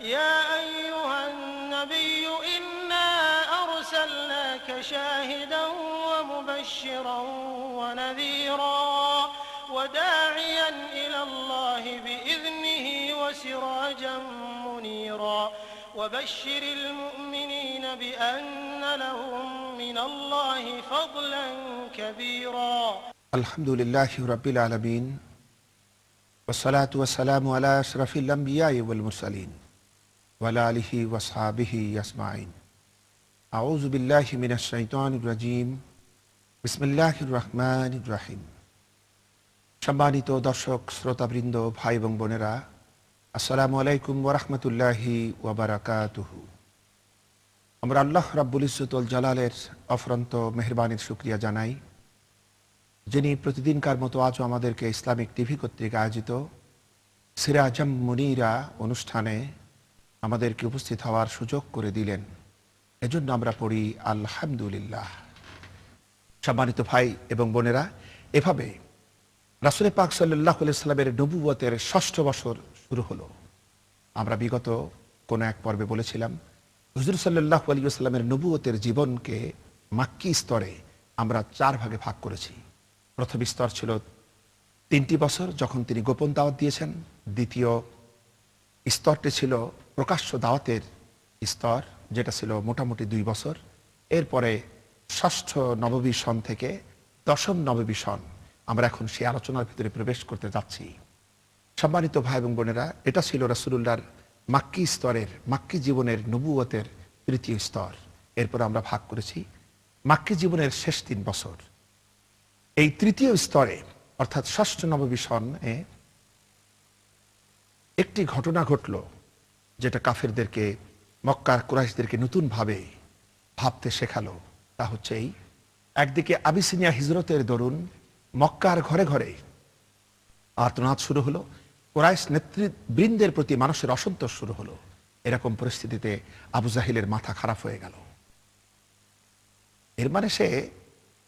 يا أيها النبي إنا أرسلناك شاهدا ومبشرا ونذيرا وداعيا إلى الله بإذنه وسراجا منيرا وبشر المؤمنين بأن لهم من الله فضلا كبيرا. الحمد لله رب العالمين والصلاة والسلام على أشرف الأنبياء والمرسلين. ওয়ালাহি ওয়াসাবিহি আসমাইন আউজবিল্লাহ মিনাশাইতান রাজিম বিসমিল্লাহ রহমান সম্মানিত দর্শক, শ্রোতাবৃন্দ, ভাই এবং বোনেরা, আসসালামু আলাইকুম ওরহমতুল্লাহি ওবরাকাতুহু আমরা আল্লাহ রাব্বুল ইসুতুল জালালের অফরন্ত মেহরবানির শুক্রিয়া জানাই, যিনি প্রতিদিনকার মতো আজও আমাদেরকে ইসলামিক টিভি কর্তৃক আয়োজিত সিরাজম মুনিরা অনুষ্ঠানে আমাদেরকে উপস্থিত হওয়ার সুযোগ করে দিলেন। এজন্য আমরা পড়ি, আলহামদুলিল্লাহ। সম্মানিত ভাই এবং বোনেরা, এভাবে রাসুল পাক সাল্লাহ সাল্লামের নবুয়তের ষষ্ঠ বছর শুরু হলো। আমরা বিগত কোনো এক পর্বে বলেছিলাম, হুজুর সাল্লাহ আলী সাল্লামের নবুয়তের জীবনকে মাক্কি স্তরে আমরা চার ভাগে ভাগ করেছি। প্রথম স্তর ছিল তিনটি বছর, যখন তিনি গোপন দাওয়াত দিয়েছেন। দ্বিতীয় স্তরটি ছিল প্রকাশ্য দাওয়াতের স্তর, যেটা ছিল মোটামুটি দুই বছর। এরপরে ষষ্ঠ নববী সন থেকে দশম নববী সন আমরা এখন সেই আলোচনার ভিতরে প্রবেশ করতে যাচ্ছি। সম্মানিত ভাই এবং বোনেরা, এটা ছিল রাসুলুল্লাহর মাক্কি স্তরের, মাক্কি জীবনের নবুয়তের তৃতীয় স্তর। এরপর আমরা ভাগ করেছি মাক্কি জীবনের শেষ তিন বছর। এই তৃতীয় স্তরে, অর্থাৎ ষষ্ঠ নববী একটি ঘটনা ঘটল যেটা কাফেরদেরকে, মক্কার কুরাইশদেরকে নতুনভাবে ভাবতে শেখালো। তা হচ্ছে এই, একদিকে আবিসিনিয়া হিজরতের দরুন মক্কার ঘরে ঘরে আর্তনাদ শুরু হলো, কোরাইশ নেতৃবৃন্দের প্রতি মানুষের অসন্তোষ শুরু হলো। এরকম পরিস্থিতিতে আবু জাহিলের মাথা খারাপ হয়ে গেল। এর মানে সে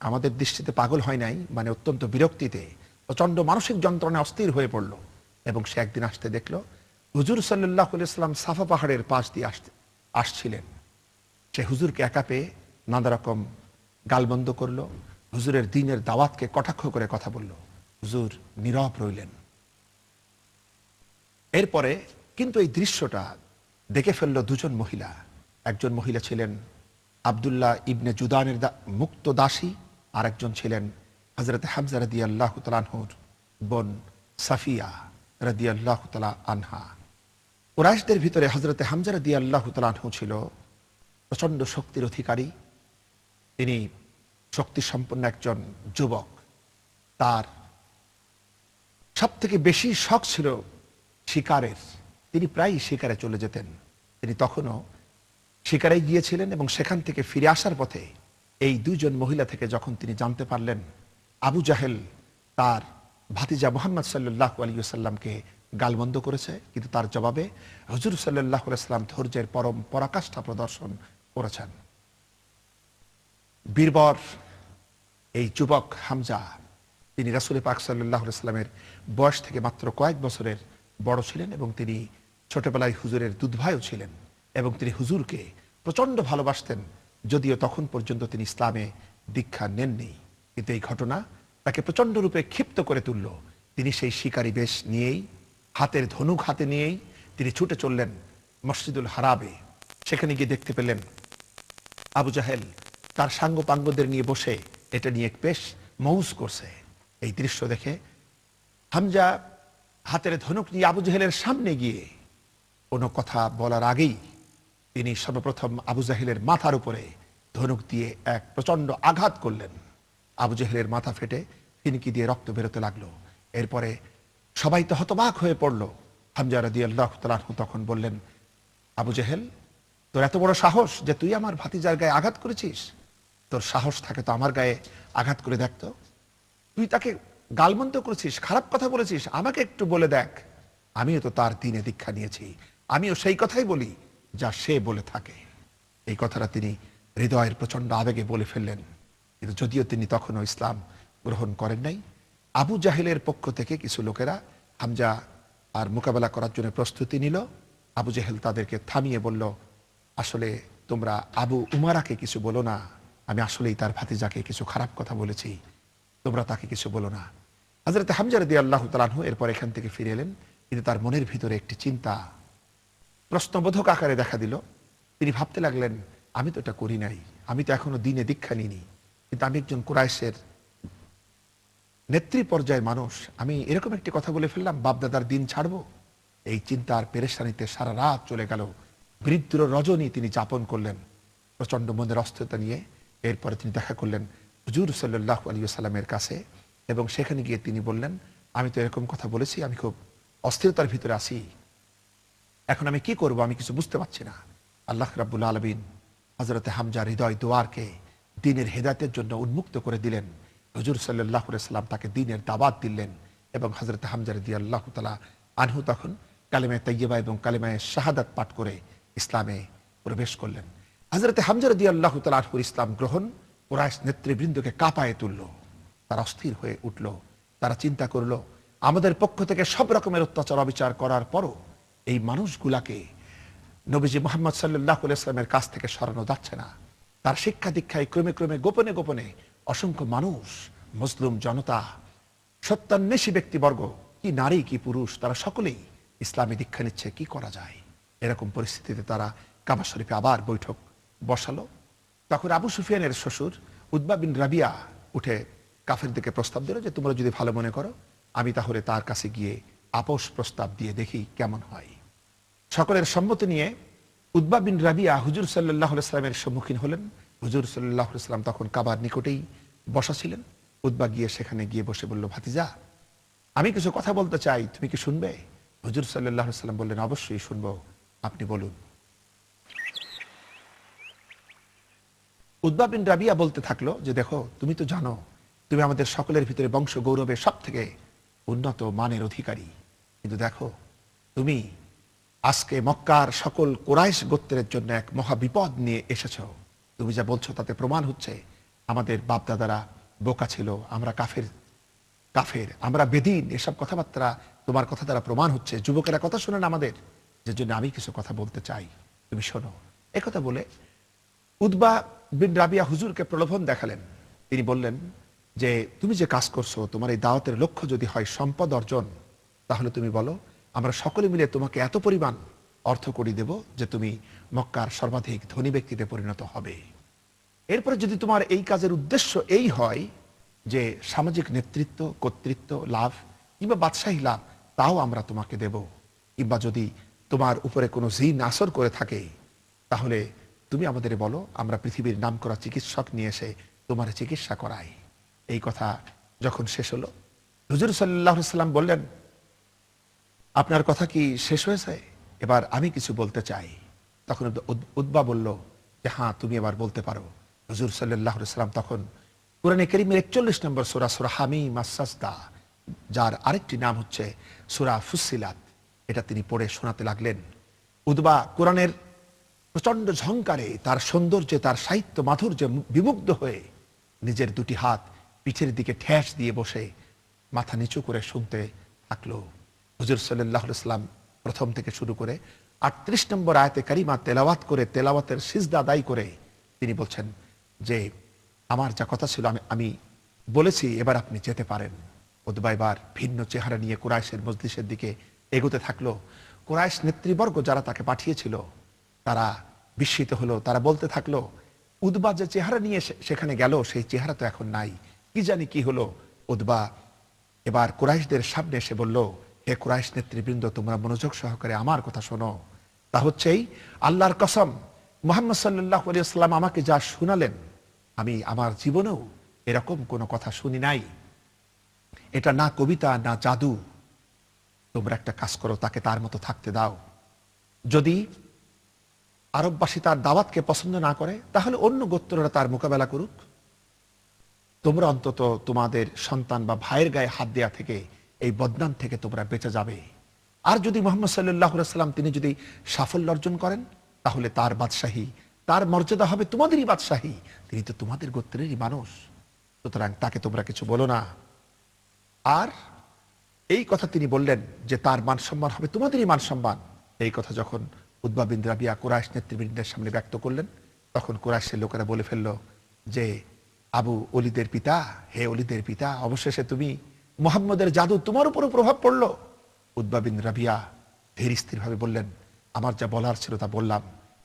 আমাদের দৃষ্টিতে পাগল হয় নাই মানে অত্যন্ত বিরক্তিতে প্রচণ্ড মানসিক যন্ত্রণায় অস্থির হয়ে পড়ল। এবং সে একদিন আসতে দেখল, হুজুর সাল্লাহ ইসলাম সাফা পাহাড়ের পাশ দিয়ে আসতে আসছিলেন। সে হুজুরকে একা পেয়ে নানা রকম গালবন্ধ করল, হুজুরের দিনের দাওয়াতকে কটাক্ষ করে কথা বলল, হুজুর, নীরব রইলেন। এরপরে কিন্তু এই দৃশ্যটা দেখে ফেলল দুজন মহিলা। একজন মহিলা ছিলেন আবদুল্লাহ ইবনে জুদানের মুক্ত দাসী আর একজন ছিলেন হজরত হামজা রদি আল্লাহ তালানহুর বোন সাফিয়া। আনহা। কুরাইশদের ভিতরে হজরতে হামজা রদি আল্লাহ তালানহু ছিল প্রচণ্ড শক্তির অধিকারী। তিনি শক্তি সম্পন্ন একজন যুবক। তার সব থেকে বেশি শখ ছিল শিকারের। তিনি প্রায়ই শিকারে চলে যেতেন। তিনি তখনও শিকারে গিয়েছিলেন এবং সেখান থেকে ফিরে আসার পথে এই দুইজন মহিলা থেকে যখন তিনি জানতে পারলেন, আবু জাহেল তার ভাতিজা মোহাম্মদ সাল্লাহ আলিয়াল্লামকে গালবন্ধ করেছে, কিন্তু তার জবাবে হজুর সাল্লাহ সাল্লাম ধৈর্যের পরম পরাকাষ্ঠা প্রদর্শন করেছেন। বীরবর এই যুবক হামজা, তিনি রাসুল পাক সাল্লাহ সাল্লামের বয়স থেকে মাত্র কয়েক বছরের বড় ছিলেন এবং তিনি ছোটবেলায় হুজুরের দুধভাইও ছিলেন এবং তিনি হুজুরকে প্রচণ্ড ভালোবাসতেন, যদিও তখন পর্যন্ত তিনি ইসলামে দীক্ষা নেননি। কিন্তু এই ঘটনা তাকে প্রচণ্ড রূপে ক্ষিপ্ত করে তুলল। তিনি সেই শিকারী বেশ নিয়েই, হাতের ধনুক হাতে নিয়েই তিনি ছুটে চললেন মসজিদুল হারাবে সেখানে গিয়ে দেখতে পেলেন আবু জাহেল তার সাঙ্গ পাঙ্গদের নিয়ে বসে এটা নিয়ে বেশ মৌজ করছে। এই দৃশ্য দেখে হামজা হাতের ধনুক নিয়ে আবু জাহেলের সামনে গিয়ে কোনো কথা বলার আগেই তিনি সর্বপ্রথম আবু জাহেলের মাথার উপরে ধনুক দিয়ে এক প্রচণ্ড আঘাত করলেন। আবু জাহেলের মাথা ফেটে ফিনকি দিয়ে রক্ত বেরোতে লাগল। এরপরে সবাই তো হতবাক হয়ে পড়ল। হামজা রাদি আল্লাহ তালাহু তখন বললেন, আবু জেহেল, তোর এত বড় সাহস যে তুই আমার ভাতিজার গায়ে আঘাত করেছিস? তোর সাহস থাকে তো আমার গায়ে আঘাত করে দেখতো তুই তাকে গালমন্ত করেছিস, খারাপ কথা বলেছিস, আমাকে একটু বলে দেখ। আমিও তো তার দিনে দীক্ষা নিয়েছি। আমিও সেই কথাই বলি যা সে বলে থাকে। এই কথাটা তিনি হৃদয়ের প্রচণ্ড আবেগে বলে ফেললেন। কিন্তু যদিও তিনি তখনও ইসলাম গ্রহণ করেন নাই, আবু জাহেলের পক্ষ থেকে কিছু লোকেরা হামজা আর মোকাবেলা করার জন্য প্রস্তুতি নিল। আবু জাহেল তাদেরকে থামিয়ে বলল, আসলে তোমরা আবু উমারাকে কিছু বলো না, আমি আসলেই তার ভাতিজাকে কিছু খারাপ কথা বলেছি, তোমরা তাকে কিছু বলো না। হাজরত হামজার দিয়ে আল্লাহ তালাহু এরপর এখান থেকে ফিরে এলেন। কিন্তু তার মনের ভিতরে একটি চিন্তা, প্রশ্নবোধক আকারে দেখা দিল। তিনি ভাবতে লাগলেন, আমি তো এটা করি নাই, আমি তো এখনও দিনে দীক্ষা নিইনি। কিন্তু আমি একজন কুরাইশের নেত্রী পর্যায়ের মানুষ। আমি এরকম একটি কথা বলে ফেললাম, বাপদাদার দিন ছাড়বো। এই চিন্তার পেরেশানিতে সারা রাত চলে গেল। বৃদ্ধ রজনী তিনি যাপন করলেন প্রচণ্ড মনের অস্থিরতা নিয়ে। এরপরে তিনি দেখা করলেন হুজুর সাল্লাহ আলী সাল্লামের কাছে এবং সেখানে গিয়ে তিনি বললেন, আমি তো এরকম কথা বলেছি, আমি খুব অস্থিরতার ভিতরে আছি। এখন আমি কি করব? আমি কিছু বুঝতে পারছি না। আল্লাহ রাবুল আলমিন হজরতে হামজার হৃদয় দোয়ারকে দিনের হেদায়তের জন্য উন্মুক্ত করে দিলেন। হজুর সাল্লাহ সাল্লাম তাকে দিনের দাবাত দিলেন এবং হজরত হামজার দিয়ে আল্লাহ তালা আনহু তখন কালেমায় তৈয়বা এবং কালেমায় শাহাদাত পাঠ করে ইসলামে প্রবেশ করলেন। হজরতে হামজার দিয়ে আল্লাহ তালা আনহুর ইসলাম গ্রহণ কুরাইশ নেতৃবৃন্দকে কাঁপায়ে তুলল। তারা অস্থির হয়ে উঠল। তারা চিন্তা করল, আমাদের পক্ষ থেকে সব রকমের অত্যাচার অবিচার করার পরও এই মানুষগুলাকে নবীজি মোহাম্মদ সাল্লাহ ইসলামের কাছ থেকে সরানো যাচ্ছে না। তার শিক্ষা দীক্ষায় ক্রমে ক্রমে গোপনে গোপনে অসংখ্য মানুষ, মুসলিম জনতা সত্যান্বেষী ব্যক্তিবর্গ, কি নারী, কি পুরুষ, তারা সকলেই ইসলামী দীক্ষা নিচ্ছে, কি করা যায়? এরকম পরিস্থিতিতে তারা কাবা শরীফে আবার বৈঠক বসালো। তখন আবু সুফিয়ানের শ্বশুর উদ্বা বিন রাবিয়া উঠে কাফের দিকে প্রস্তাব দিল যে, তোমরা যদি ভালো মনে করো, আমি তাহলে তার কাছে গিয়ে আপোষ প্রস্তাব দিয়ে দেখি কেমন হয়। সকলের সম্মতি নিয়ে উদ্বা বিন রাবিয়া হুজুর সাল্লাহ সাল্লামের সম্মুখীন হলেন। হুজুর সাল্লাহ সাল্লাম তখন কাবার নিকটেই বসা ছিলেন। উদ্বা গিয়ে সেখানে গিয়ে বসে বলল, ভাতিজা, আমি কিছু কথা বলতে চাই, তুমি কি শুনবে? হুজুর সাল্লাহ সাল্লাম বললেন, অবশ্যই শুনব, আপনি বলুন। উদ্বা বিন রাবিয়া বলতে থাকল যে, দেখো, তুমি তো জানো, তুমি আমাদের সকলের ভিতরে বংশ গৌরবের সব থেকে উন্নত মানের অধিকারী। কিন্তু দেখো, তুমি আজকে মক্কার সকল কোরাইশ গোত্রের জন্য এক মহা বিপদ নিয়ে এসেছ। তুমি যা বলছো তাতে প্রমাণ হচ্ছে, আমাদের বাপদাদারা বোকা ছিল, আমরা কাফের কাফের, আমরা বেদিন, এসব কথাবার্তা তোমার কথা দ্বারা প্রমাণ হচ্ছে। যুবকেরা কথা শোনেন আমাদের, যে জন্য আমি কিছু কথা বলতে চাই। তুমি শোনো। একথা বলে উদ্বা বিন রাবিয়া হুজুরকে প্রলোভন দেখালেন। তিনি বললেন যে, তুমি যে কাজ করছ, তোমার এই দাওয়াতের লক্ষ্য যদি হয় সম্পদ অর্জন, তাহলে তুমি বলো আমরা সকলে মিলে তোমাকে এত পরিমাণ অর্থ করি দেব যে তুমি মক্কার সর্বাধিক ধনী ব্যক্তিতে পরিণত হবে। এরপরে যদি তোমার এই কাজের উদ্দেশ্য এই হয় যে সামাজিক নেতৃত্ব, কর্তৃত্ব, লাভ কিংবা বাদশাহী লাভ, তাও আমরা তোমাকে দেব। কিংবা যদি তোমার উপরে কোনো জিন আসর করে থাকে, তাহলে তুমি আমাদের বলো, আমরা পৃথিবীর নাম করা চিকিৎসক নিয়ে এসে তোমার চিকিৎসা করাই। এই কথা যখন শেষ হলো, হুজুর সাল্লাহ সাল্লাম বললেন আপনার কথা কি শেষ হয়েছে এবার আমি কিছু বলতে চাই। তখন উদ্বা বলল, যে হ্যাঁ তুমি এবার বলতে পারো। হুজুর সাল্লাহ সাল্লাম তখন কোরআনে করিমের একচল্লিশ নম্বর সুরা সুরা হামি মাসাজদা যার আরেকটি নাম হচ্ছে সুরা ফুসিলাত এটা তিনি পড়ে শোনাতে লাগলেন। উদ্বা কোরআনের প্রচণ্ড ঝংকারে, তার সৌন্দর্যে, তার সাহিত্য মাধুর্যে বিমুগ্ধ হয়ে নিজের দুটি হাত পিঠের দিকে ঠেস দিয়ে বসে মাথা নিচু করে শুনতে থাকল। হুজুর সাল্লাহ ইসলাম প্রথম থেকে শুরু করে আটত্রিশ নম্বর আয়তে কারিমা তেলাওয়াত করে, তেলাওয়াতের সিজদা আদায় করে তিনি বলছেন যে, আমার যা কথা ছিল আমি আমি বলেছি, এবার আপনি যেতে পারেন। উদ্বা এবার ভিন্ন চেহারা নিয়ে কুরাইশের মজলিসের দিকে এগোতে থাকল। কুরাইশ নেতৃবর্গ যারা তাকে পাঠিয়েছিল, তারা বিস্মিত হলো, তারা বলতে থাকল, উদ্বা যে চেহারা নিয়ে সেখানে গেল, সেই চেহারা তো এখন নাই। কি জানি কি হলো? উদ্বা এবার কুরাইশদের সামনে এসে বলল হে কুরাইশ নেতৃবৃন্দ, তোমরা মনোযোগ সহকারে আমার কথা শোনো। তা হচ্ছেই আল্লাহর কসম, মোহাম্মদ সাল্লাহ আলিয়াল্লাম আমাকে যা শুনালেন, আমি আমার জীবনেও এরকম কোনো কথা শুনি নাই। এটা না কবিতা, না জাদু। তোমরা একটা কাজ করো, তাকে তার মতো থাকতে দাও। যদি আরববাসী তার দাওয়াতকে পছন্দ না করে, তাহলে অন্য গোত্ররা তার মোকাবেলা করুক। তোমরা অন্তত তোমাদের সন্তান বা ভাইয়ের গায়ে হাত দেয়া থেকে এই বদনাম থেকে তোমরা বেঁচে যাবে। আর যদি মোহাম্মদ সাল্লাহ সাল্লাম তিনি যদি সাফল্য অর্জন করেন, তাহলে তার বাদশাহী, তার মর্যাদা হবে তোমাদেরই বাদশাহী। তিনি তো তোমাদের গোত্রেরই মানুষ। সুতরাং তাকে তোমরা কিছু বলো না। আর এই কথা তিনি বললেন যে তার মান সম্মান হবে তোমাদেরই মান সম্মান এই কথা যখন উদ্বা বিন রাবিয়া কোরআশ নেতৃবৃন্দের সামনে ব্যক্ত করলেন, তখন কোরআশের লোকেরা বলে ফেলল যে, আবু অলিদের পিতা, হে অলিদের পিতা, অবশেষে তুমি মোহাম্মদের জাদু তোমার উপরও প্রভাব পড়ল। উদ্বা বিন রাবিয়া ধীর স্থিরভাবে বললেন, আমার যা বলার ছিল তা বললাম,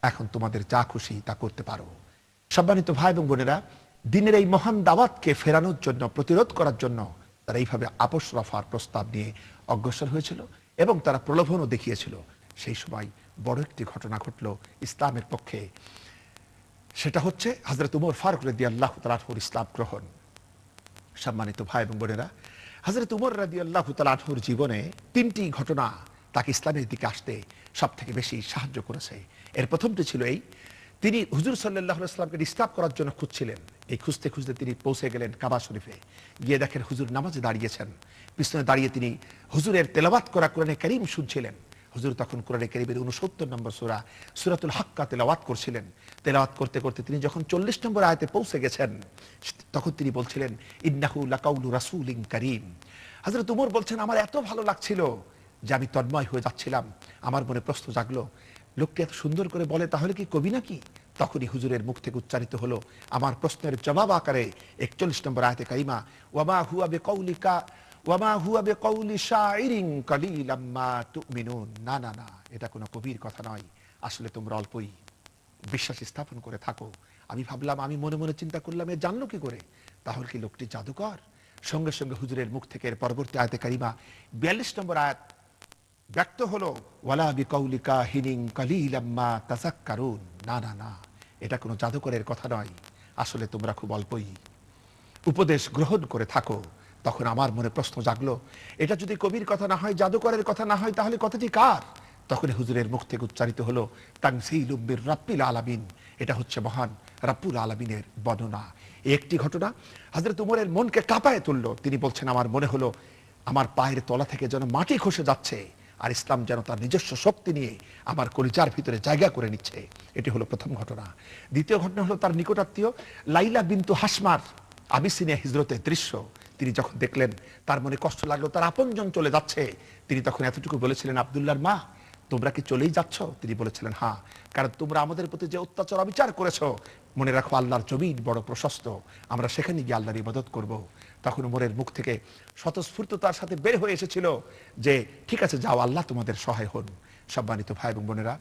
এখন তোমাদের যা খুশি তা করতে পারো। সম্মানিত ভাই এবং বোনেরা, দিনের এই মহান দাওয়াতকে ফেরানোর জন্য, প্রতিরোধ করার জন্য তারা এইভাবে আপোষ রফার প্রস্তাব নিয়ে অগ্রসর হয়েছিল এবং তারা প্রলোভনও দেখিয়েছিল। সেই সময় বড় একটি ঘটনা ঘটল ইসলামের পক্ষে। সেটা হচ্ছে হজরত উমর ফারুক রদি আল্লাহ তালাহুর ইসলাম গ্রহণ। সম্মানিত ভাই এবং বোনেরা হজরত উমর রাদি আল্লাহ তালাহুর জীবনে তিনটি ঘটনা তাকে ইসলামের দিকে আসতে সব থেকে বেশি সাহায্য করেছে। এর প্রথমটি ছিল এই, তিনি হুজুর সাল্লাহ ইসলামকে ডিস্টার্ব করার জন্য খুঁজছিলেন। এই খুঁজতে খুঁজতে তিনি পৌঁছে গেলেন কাবা শরীফে। গিয়ে দেখেন হুজুর নামাজে দাঁড়িয়েছেন। পিছনে দাঁড়িয়ে তিনি হুজুরের তেলাবাত করা কোরআনে করিম শুনছিলেন। হুজুর তখন কোরআনে করিমের উনসত্তর নম্বর সুরা, সুরাতুল হাক্কা তেলাওয়াত করছিলেন। তেলাওয়াত করতে করতে তিনি যখন চল্লিশ নম্বর আয়তে পৌঁছে গেছেন, তখন তিনি বলছিলেন, ইন্নাহু লাকাউলু রাসূলিন করিম। হযরত উমর বলছেন, আমার এত ভালো লাগছিল যে আমি তন্ময় হয়ে যাচ্ছিলাম। আমার মনে প্রশ্ন জাগলো, লোকটি এত সুন্দর করে বলে, তাহলে কি কবি নাকি? তখনই হুজুরের মুখ থেকে উচ্চারিত হলো, আমার প্রশ্নের জবাব আকারে একচল্লিশ নম্বর আয়তে কাইমা ওয়ামা হুয়া বে কৌলিকা ওয়ামা হুয়া বে কৌলি শাইরিং কালিলাম মা তুমিনুন। না না না, এটা কোনো কবির কথা নয়। আসলে তোমরা অল্পই বিশ্বাস স্থাপন করে থাকো। আমি ভাবলাম, আমি মনে মনে চিন্তা করলাম, এ জানলো কি করে? তাহলে কি লোকটি জাদুকর? সঙ্গে সঙ্গে হুজুরের মুখ থেকে এর পরবর্তী আয়তে কারিমা বিয়াল্লিশ নম্বর আয়াত ব্যক্ত হলো, ওয়ালা বিকৌলিকা হিনিং কালিলাম্মা তাজাক্কারুন। না না না, এটা কোনো জাদুকরের কথা নয়। আসলে তোমরা খুব অল্পই উপদেশ গ্রহণ করে থাকো। তখন আমার মনে প্রশ্ন জাগলো, এটা যদি কবির কথা না হয়, জাদুকরের কথা না হয়, তাহলে কথাটি কার? তখন হুজুরের মুখ থেকে উচ্চারিত হলো তাংসিল উব্বির রাব্বিল আলামিন, এটা হচ্ছে মহান রাব্বুল আলামিনের বর্ণনা। একটি ঘটনা হজরত উমরের মনকে কাঁপায় তুললো। তিনি বলছেন, আমার মনে হলো আমার পায়ের তলা থেকে যেন মাটি খসে যাচ্ছে আর ইসলাম যেন তার নিজস্ব শক্তি নিয়ে আমার কলিজার ভিতরে জায়গা করে নিচ্ছে। এটি হলো প্রথম ঘটনা। দ্বিতীয় ঘটনা হলো তার নিকটাত্মীয় লাইলা বিন্তু হাসমার আবিসিনিয়া হিজরতের দৃশ্য। তিনি যখন দেখলেন, তার মনে কষ্ট লাগল, তার আপনজন চলে যাচ্ছে। তিনি তখন এতটুকু বলেছিলেন আবদুল্লার মা, তোমরা কি চলেই যাচ্ছ? তিনি বলেছিলেন হ্যাঁ কারণ তোমরা আমাদের প্রতি যে অত্যাচার, অবিচার করেছ, মনে রাখো আল্লাহর জমিন বড় প্রশস্ত, আমরা সেখানে গিয়ে আল্লাহর ইবাদত করব। তখন উমরের মুখ থেকে স্বতঃস্ফূর্ততার সাথে বের হয়ে এসেছিল যে, ঠিক আছে, যাও, আল্লাহ তোমাদের সহায় হন। সম্মানিত ভাই এবং বোনেরা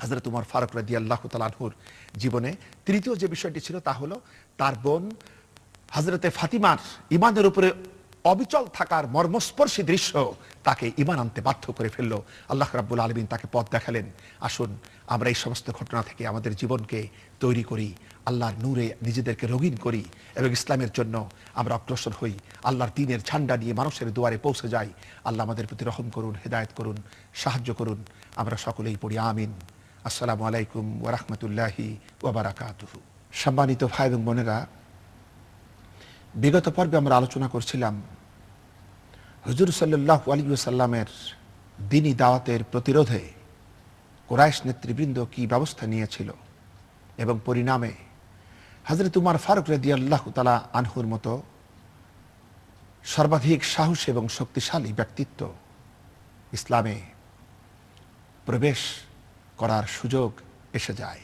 হজরত উমর ফারুক রাদি আল্লাহ তালাহুর জীবনে তৃতীয় যে বিষয়টি ছিল তা হলো, তার বোন হজরতে ফাতিমার ইমানের উপরে অবিচল থাকার মর্মস্পর্শী দৃশ্য তাকে ইমান আনতে বাধ্য করে ফেলল। আল্লাহ রাব্বুল আলমিন তাকে পথ দেখালেন। আসুন, আমরা এই সমস্ত ঘটনা থেকে আমাদের জীবনকে তৈরি করি, আল্লাহর নূরে নিজেদেরকে রঙিন করি এবং ইসলামের জন্য আমরা অগ্রসর হই। আল্লাহর দিনের ঝান্ডা নিয়ে মানুষের দুয়ারে পৌঁছে যাই। আল্লাহ আমাদের প্রতি রহম করুন, হেদায়ত করুন, সাহায্য করুন। আমরা সকলেই পড়ি, আমিন। আসসালামু আলাইকুম ওরহমতুল্লাহি ওবরাকাতুহু সম্মানিত ভাই এবং বোনেরা বিগত পর্বে আমরা আলোচনা করছিলাম হুজুর সাল্লাহ আলী সাল্লামের দিনী দাওয়াতের প্রতিরোধে কোরাইশ নেতৃবৃন্দ কি ব্যবস্থা নিয়েছিল এবং পরিণামে হজরত উমার ফারুক রেদি আল্লাহ তালা আনহুর মতো সর্বাধিক সাহস এবং শক্তিশালী ব্যক্তিত্ব ইসলামে প্রবেশ করার সুযোগ এসে যায়।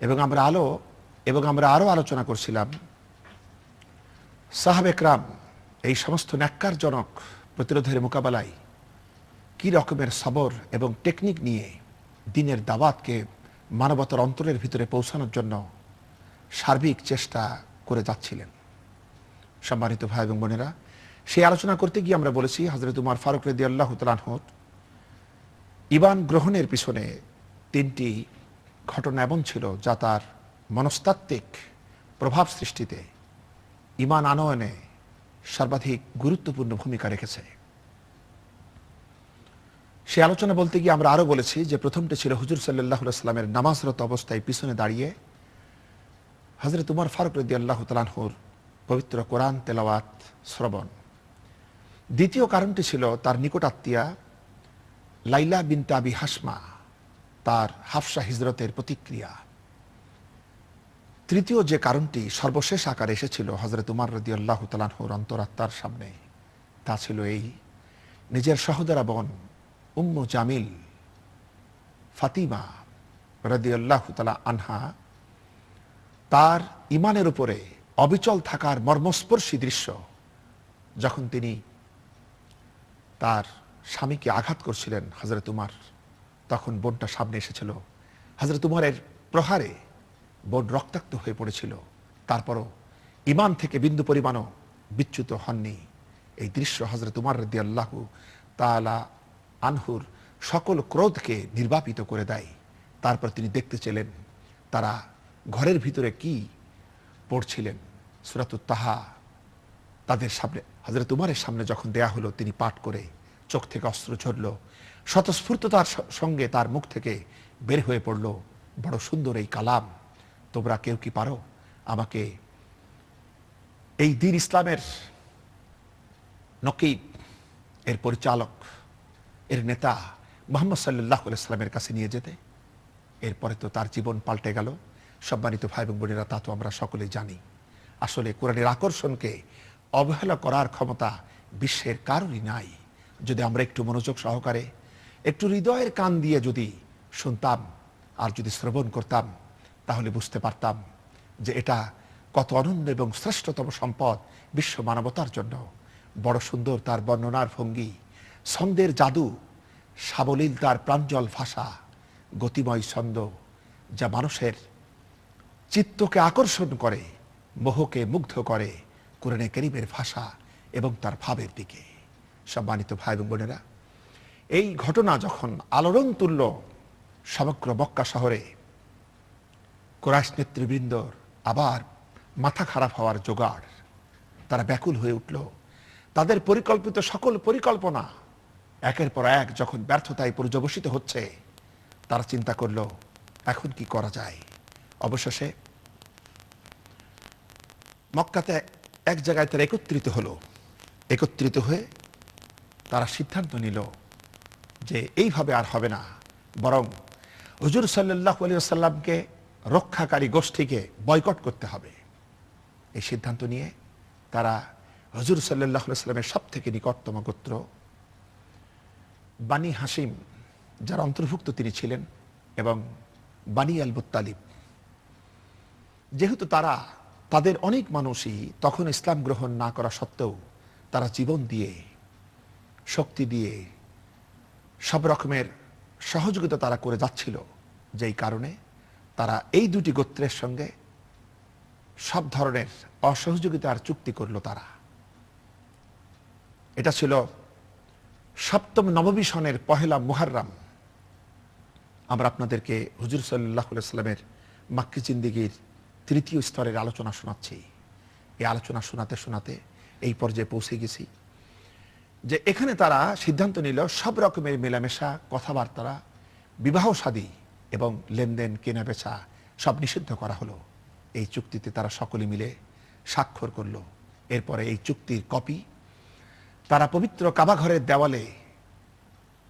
এবং আমরা আলো, এবং আমরা আরও আলোচনা করছিলাম সাহাবেকরাম এই সমস্ত ন্যাক্কারজনক প্রতিরোধের মোকাবেলায় কি রকমের সবর এবং টেকনিক নিয়ে দিনের দাওয়াতকে মানবতার অন্তরের ভিতরে পৌঁছানোর জন্য সার্বিক চেষ্টা করে যাচ্ছিলেন। সম্মানিত ভাই এবং বোনেরা সেই আলোচনা করতে গিয়ে আমরা বলেছি হজরত উমার ফারুক রেদি আল্লাহ তালানহর ইবান গ্রহণের পিছনে তিনটি ঘটনা এমন ছিল যা তার মনস্তাত্ত্বিক প্রভাব সৃষ্টিতে ইমান আনয়নে সর্বাধিক গুরুত্বপূর্ণ ভূমিকা রেখেছে। সে আলোচনা বলতে গিয়ে আমরা আরও বলেছি যে প্রথমটি ছিল হুজুর সাল্লাহ সাল্লামের নামাজরত অবস্থায় পিছনে দাঁড়িয়ে হজরত উমর ফারুক রদি আল্লাহ তালানহুর পবিত্র কোরআন তেলাওয়াত শ্রবণ। দ্বিতীয় কারণটি ছিল তার নিকটাত্মীয়া লাইলা বিন তাবি হাসমা, তার হাফসা হিজরতের প্রতিক্রিয়া। তৃতীয় যে কারণটি সর্বশেষ আকারে এসেছিল হজরত উমার রদি আল্লাহ অন্তরাত্মার সামনে, তা ছিল এই, নিজের সহোদরা বোন উম্মু জামিল ফাতিমা রাদিয়াল্লাহু তালা আনহা, তার ইমানের উপরে অবিচল থাকার মর্মস্পর্শী দৃশ্য যখন তিনি তার স্বামীকে আঘাত করছিলেন হজরত উমার, তখন বোনটা সামনে এসেছিল। হজরত উমারের প্রহারে বোন রক্তাক্ত হয়ে পড়েছিল। তারপরও ইমান থেকে বিন্দু পরিমাণও বিচ্যুত হননি। এই দৃশ্য হজরত উমার রদি আল্লাহু তালা আনহুর সকল ক্রোধকে নির্বাপিত করে দেয়। তারপর তিনি দেখতে চেলেন, তারা ঘরের ভিতরে কি পড়ছিলেন? সুরাতুত তাহা তাদের সামনে হজরত উমারের সামনে যখন দেয়া হলো, তিনি পাঠ করে চোখ থেকে অস্ত্র ঝরল, স্বতঃস্ফূর্ততার সঙ্গে তার মুখ থেকে বের হয়ে পড়ল। বড় সুন্দর এই কালাম। তোমরা কেউ কি পারো? আমাকে এই দিন ইসলামের নকিব, এর পরিচালক, এর নেতা মোহাম্মদ সাল্লাহ ইসলামের কাছে নিয়ে যেতে। এরপরে তো তার জীবন পাল্টে গেল। সম্মানিত ভাই এবং বোনেরা, তা তো আমরা সকলেই জানি। আসলে কোরআনের আকর্ষণকে অবহেলা করার ক্ষমতা বিশ্বের কারোরই নাই। যদি আমরা একটু মনোযোগ সহকারে, একটু হৃদয়ের কান দিয়ে যদি শুনতাম আর যদি শ্রবণ করতাম তাহলে বুঝতে পারতাম যে এটা কত অনন্য এবং শ্রেষ্ঠতম সম্পদ বিশ্ব মানবতার জন্য। বড় সুন্দর তার বর্ণনার ভঙ্গি। ছন্দের জাদু, সাবলীল তার প্রাঞ্জল ভাষা, গতিময় ছন্দ যা মানুষের চিত্তকে আকর্ষণ করে, মোহকে মুগ্ধ করে কোরআনে করিমের ভাষা এবং তার ভাবের দিকে। সম্মানিত ভাই এবং বোনেরা, এই ঘটনা যখন আলোড়ন তুলল সমগ্র মক্কা শহরে কোরাইশ নেতৃবৃন্দর আবার মাথা খারাপ হওয়ার জোগাড়। তারা ব্যাকুল হয়ে উঠল। তাদের পরিকল্পিত সকল পরিকল্পনা একের পর এক যখন ব্যর্থতায় পর্যবসিত হচ্ছে, তারা চিন্তা করল, এখন কি করা যায়? অবশেষে মক্কাতে এক জায়গায় তারা একত্রিত হলো। একত্রিত হয়ে তারা সিদ্ধান্ত নিল যে এইভাবে আর হবে না, বরং হজুর সাল্লাহ আলী সাল্লামকে রক্ষাকারী গোষ্ঠীকে বয়কট করতে হবে। এই সিদ্ধান্ত নিয়ে তারা হজুর সাল্লাহ সাল্লামের সব থেকে নিকটতম গোত্র বানি হাসিম যার অন্তর্ভুক্ত তিনি ছিলেন, এবং বানি আল মুত্তালিব যেহেতু তারা, তাদের অনেক মানুষই তখন ইসলাম গ্রহণ না করা সত্ত্বেও তারা জীবন দিয়ে, শক্তি দিয়ে সব রকমের সহযোগিতা তারা করে যাচ্ছিল। যেই কারণে তারা এই দুটি গোত্রের সঙ্গে সব ধরনের অসহযোগিতার চুক্তি করল তারা। এটা ছিল সপ্তম নবমী সনের পহেলা মুহাররাম। আমরা আপনাদেরকে হুজুর সাল্লাহ সাল্লামের মাক্কি জিন্দিগির তৃতীয় স্তরের আলোচনা শোনাচ্ছি। এই আলোচনা শোনাতে শোনাতে এই পর্যায়ে পৌঁছে গেছি যে এখানে তারা সিদ্ধান্ত নিল সব রকমের মেলামেশা, কথাবার্তা, বিবাহ সাদী এবং লেনদেন, কেনাবেচা সব নিষিদ্ধ করা হলো। এই চুক্তিতে তারা সকলে মিলে স্বাক্ষর করল। এরপরে এই চুক্তির কপি তারা পবিত্র কাবাঘরের দেওয়ালে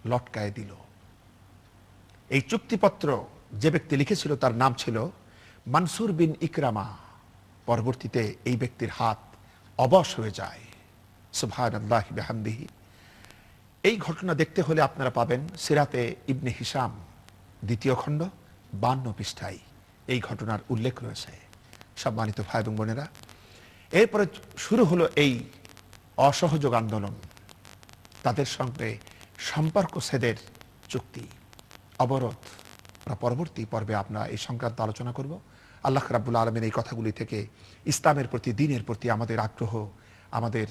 লটকায় দিল। এই চুক্তিপত্র যে ব্যক্তি লিখেছিল তার নাম ছিল মানসুর বিন ইকরামা। পরবর্তীতে এই ব্যক্তির হাত অবশ হয়ে যায়। সুভান আল্লাহ এই ঘটনা দেখতে হলে আপনারা পাবেন সিরাতে ইবনে হিসাম দ্বিতীয় খণ্ড, বান্ন পৃষ্ঠায় এই ঘটনার উল্লেখ রয়েছে। সম্মানিত ভাই এবং বোনেরা, এরপরে শুরু হলো এই অসহযোগ আন্দোলন, তাদের সঙ্গে সম্পর্ক ছেদের চুক্তি, অবরোধ। পরবর্তী পর্বে আমরা এই সংক্রান্ত আলোচনা করব। আল্লাহ রাবুল আলমের এই কথাগুলি থেকে ইসলামের প্রতি, দিনের প্রতি আমাদের আগ্রহ, আমাদের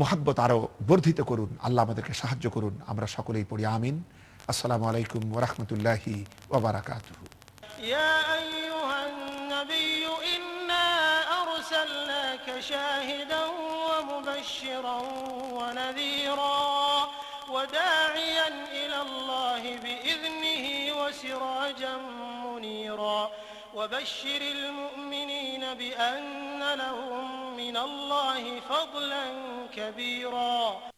মোহাব্বত আরও বর্ধিত করুন। আল্লাহ আমাদেরকে সাহায্য করুন। আমরা সকলেই পড়ি, আমিন। السلام عليكم ورحمة الله وبركاته. يا أيها النبي إنا أرسلناك شاهدا ومبشرا ونذيرا وداعيا إلى الله بإذنه وسراجا منيرا. وبشر المؤمنين بأن لهم من الله فضلا كبيرا.